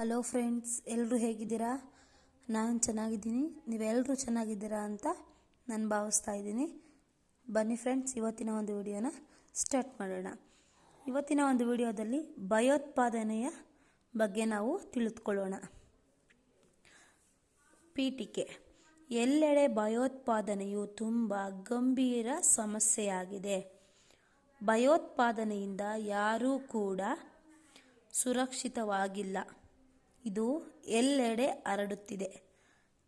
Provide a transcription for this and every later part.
Hello friends ಎಲ್ಲರೂ ಹೇಗಿದ್ದೀರಾ? ನಾನು ಚೆನ್ನಾಗಿದ್ದೀನಿ. ನೀವೆಲ್ಲರೂ ಚೆನ್ನಾಗಿದ್ದೀರಾ ಅಂತ ನಾನು ಭಾವಿಸ್ತಾ ಇದ್ದೀನಿ. ಬನ್ನಿ ಫ್ರೆಂಡ್ಸ್ ಇವತ್ತಿನ ಒಂದು ವಿಡಿಯೋನ ಸ್ಟಾರ್ಟ್ ಮಾಡೋಣ. ಇವತ್ತಿನ ಒಂದು ವಿಡಿಯೋದಲ್ಲಿ ಭಯೋತ್ಪಾದನೆಯ ಬಗ್ಗೆ ನಾವು ತಿಳಿದುಕೊಳ್ಳೋಣ ಪೀಠಿಕೆ. ಎಲ್ಲೆಡೆ ಭಯೋತ್ಪಾದನೆಯು ತುಂಬ ಗಂಭೀರ ಸಮಸ್ಯೆಯಾಗಿದೆ. ಭಯೋತ್ಪಾದನೆಯಿಂದ ಯಾರೂ ಕೂಡ ಸುರಕ್ಷಿತವಾಗಿಲ್ಲ. ಇದು ಎಲ್ಲೆಡೆ ಹರಡುತ್ತಿದೆ.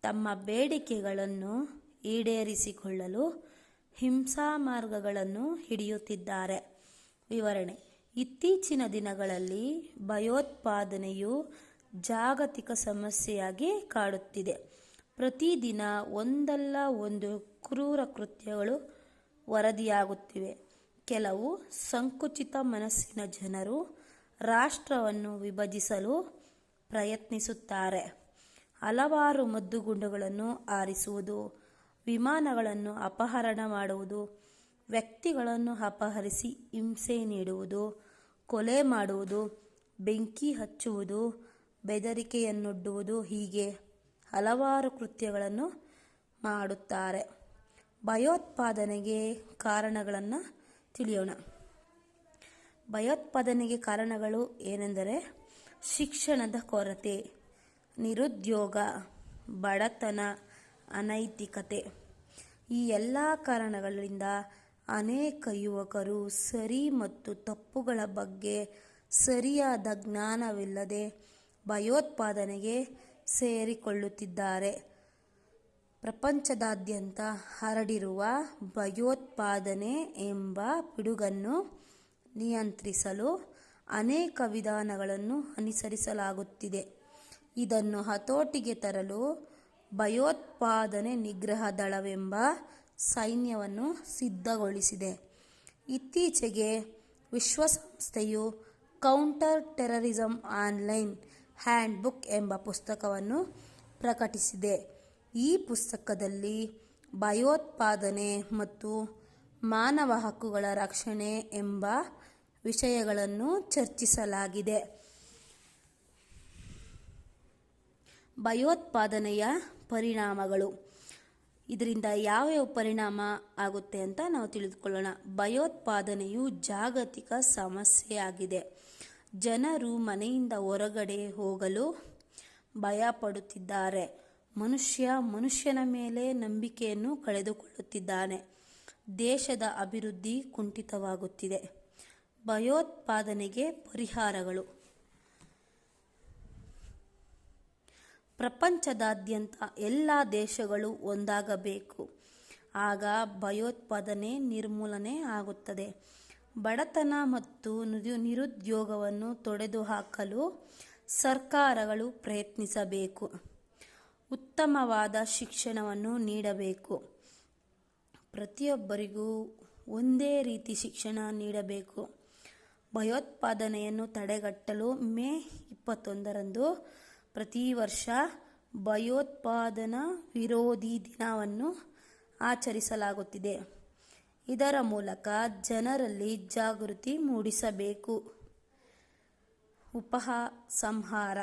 ತಮ್ಮ ಬೇಡಿಕೆಗಳನ್ನು ಈಡೇರಿಸಿಕೊಳ್ಳಲು ಹಿಂಸಾ ಮಾರ್ಗಗಳನ್ನು ಹಿಡಿಯುತ್ತಿದ್ದಾರೆ. ವಿವರಣೆ. ಇತ್ತೀಚಿನ ದಿನಗಳಲ್ಲಿ ಭಯೋತ್ಪಾದನೆಯು ಜಾಗತಿಕ ಸಮಸ್ಯೆಯಾಗಿ ಕಾಡುತ್ತಿದೆ. ಪ್ರತಿದಿನ ಒಂದಲ್ಲ ಒಂದು ಕ್ರೂರ ಕೃತ್ಯಗಳು ವರದಿಯಾಗುತ್ತಿವೆ. ಕೆಲವು ಸಂಕುಚಿತ ಮನಸ್ಸಿನ ಜನರು ರಾಷ್ಟ್ರವನ್ನು ವಿಭಜಿಸಲು ಪ್ರಯತ್ನಿಸುತ್ತಾರೆ. ಹಲವಾರು ಮದ್ದುಗುಂಡುಗಳನ್ನು ಆರಿಸುವುದು, ವಿಮಾನಗಳನ್ನು ಅಪಹರಣ ಮಾಡುವುದು, ವ್ಯಕ್ತಿಗಳನ್ನು ಅಪಹರಿಸಿ ಹಿಂಸೆ ನೀಡುವುದು, ಕೊಲೆ ಮಾಡುವುದು, ಬೆಂಕಿ ಹಚ್ಚುವುದು, ಬೆದರಿಕೆಯನ್ನೊಡ್ಡುವುದು ಹೀಗೆ ಹಲವಾರು ಕೃತ್ಯಗಳನ್ನು ಮಾಡುತ್ತಾರೆ. ಭಯೋತ್ಪಾದನೆಗೆ ಕಾರಣಗಳನ್ನು ತಿಳಿಯೋಣ. ಭಯೋತ್ಪಾದನೆಗೆ ಕಾರಣಗಳು ಏನೆಂದರೆ ಶಿಕ್ಷಣದ ಕೊರತೆ, ನಿರುದ್ಯೋಗ, ಬಡತನ, ಅನೈತಿಕತೆ ಈ ಎಲ್ಲ ಕಾರಣಗಳಿಂದ ಅನೇಕ ಯುವಕರು ಸರಿ ಮತ್ತು ತಪ್ಪುಗಳ ಬಗ್ಗೆ ಸರಿಯಾದ ಜ್ಞಾನವಿಲ್ಲದೆ ಭಯೋತ್ಪಾದನೆಗೆ ಸೇರಿಕೊಳ್ಳುತ್ತಿದ್ದಾರೆ. ಪ್ರಪಂಚದಾದ್ಯಂತ ಹರಡಿರುವ ಭಯೋತ್ಪಾದನೆ ಎಂಬ ಪಿಡುಗನ್ನು ನಿಯಂತ್ರಿಸಲು ಅನೇಕ ವಿಧಾನಗಳನ್ನು ಅನುಸರಿಸಲಾಗುತ್ತಿದೆ. ಇದನ್ನು ಹತೋಟಿಗೆ ತರಲು ಭಯೋತ್ಪಾದನೆ ನಿಗ್ರಹ ದಳವೆಂಬ ಸೈನ್ಯವನ್ನು ಸಿದ್ಧಗೊಳಿಸಿದೆ. ಇತ್ತೀಚೆಗೆ ವಿಶ್ವಸಂಸ್ಥೆಯು ಕೌಂಟರ್ ಟೆರರಿಸಂ ಆನ್ಲೈನ್ ಹ್ಯಾಂಡ್ಬುಕ್ ಎಂಬ ಪುಸ್ತಕವನ್ನು ಪ್ರಕಟಿಸಿದೆ. ಈ ಪುಸ್ತಕದಲ್ಲಿ ಭಯೋತ್ಪಾದನೆ ಮತ್ತು ಮಾನವ ಹಕ್ಕುಗಳ ರಕ್ಷಣೆ ಎಂಬ ವಿಷಯಗಳನ್ನು ಚರ್ಚಿಸಲಾಗಿದೆ. ಭಯೋತ್ಪಾದನೆಯ ಪರಿಣಾಮಗಳು. ಇದರಿಂದ ಯಾವ್ಯಾವ ಪರಿಣಾಮ ಆಗುತ್ತೆ ಅಂತ ನಾವು ತಿಳಿದುಕೊಳ್ಳೋಣ. ಭಯೋತ್ಪಾದನೆಯು ಜಾಗತಿಕ ಸಮಸ್ಯೆಯಾಗಿದೆ ಜನರು ಮನೆಯಿಂದ ಹೊರಗಡೆ ಹೋಗಲು ಭಯಪಡುತ್ತಿದ್ದಾರೆ. ಮನುಷ್ಯ ಮನುಷ್ಯನ ಮೇಲೆ ನಂಬಿಕೆಯನ್ನು ಕಳೆದುಕೊಳ್ಳುತ್ತಿದ್ದಾನೆ. ದೇಶದ ಅಭಿವೃದ್ಧಿ ಕುಂಠಿತವಾಗುತ್ತಿದೆ. ಭಯೋತ್ಪಾದನೆಗೆ ಪರಿಹಾರಗಳು. ಪ್ರಪಂಚದಾದ್ಯಂತ ಎಲ್ಲ ದೇಶಗಳು ಒಂದಾಗಬೇಕು. ಆಗ ಭಯೋತ್ಪಾದನೆ ನಿರ್ಮೂಲನೆ ಆಗುತ್ತದೆ. ಬಡತನ ಮತ್ತು ನಿರುದ್ಯೋಗವನ್ನು ತೊಡೆದುಹಾಕಲು ಸರ್ಕಾರಗಳು ಪ್ರಯತ್ನಿಸಬೇಕು. ಉತ್ತಮವಾದ ಶಿಕ್ಷಣವನ್ನು ನೀಡಬೇಕು. ಪ್ರತಿಯೊಬ್ಬರಿಗೂ ಒಂದೇ ರೀತಿ ಶಿಕ್ಷಣ ನೀಡಬೇಕು. ಭಯೋತ್ಪಾದನೆಯನ್ನು ತಡೆಗಟ್ಟಲು ಮೇ ಇಪ್ಪತ್ತೊಂದರಂದು ಪ್ರತಿ ವರ್ಷ ಭಯೋತ್ಪಾದನಾ ವಿರೋಧಿ ದಿನವನ್ನು ಆಚರಿಸಲಾಗುತ್ತಿದೆ. ಇದರ ಮೂಲಕ ಜನರಲ್ಲಿ ಜಾಗೃತಿ ಮೂಡಿಸಬೇಕು. ಉಪಹ ಸಂಹಾರ.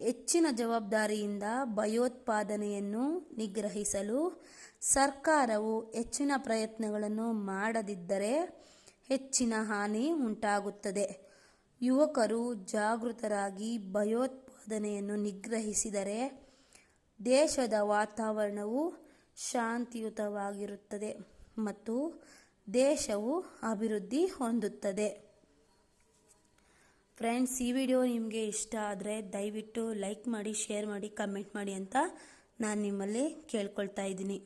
ಹೆಚ್ಚಿನ ಜವಾಬ್ದಾರಿಯಿಂದ ಭಯೋತ್ಪಾದನೆಯನ್ನು ನಿಗ್ರಹಿಸಲು ಸರ್ಕಾರವು ಹೆಚ್ಚಿನ ಪ್ರಯತ್ನಗಳನ್ನು ಮಾಡದಿದ್ದರೆ ಹೆಚ್ಚಿನ ಹಾನಿ ಉಂಟಾಗುತ್ತದೆ. ಯುವಕರು ಜಾಗೃತರಾಗಿ ಭಯೋತ್ಪಾದನೆಯನ್ನು ನಿಗ್ರಹಿಸಿದರೆ ದೇಶದ ವಾತಾವರಣವು ಶಾಂತಿಯುತವಾಗಿರುತ್ತದೆ ಮತ್ತು ದೇಶವು ಅಭಿವೃದ್ಧಿ ಹೊಂದುತ್ತದೆ. ಫ್ರೆಂಡ್ಸ್, ಈ ವಿಡಿಯೋ ನಿಮಗೆ ಇಷ್ಟ ಆದರೆ ದಯವಿಟ್ಟು ಲೈಕ್ ಮಾಡಿ, ಶೇರ್ ಮಾಡಿ, ಕಮೆಂಟ್ ಮಾಡಿ ಅಂತ ನಾನು ನಿಮ್ಮಲ್ಲಿ ಕೇಳ್ಕೊಳ್ತಾ ಇದ್ದೀನಿ.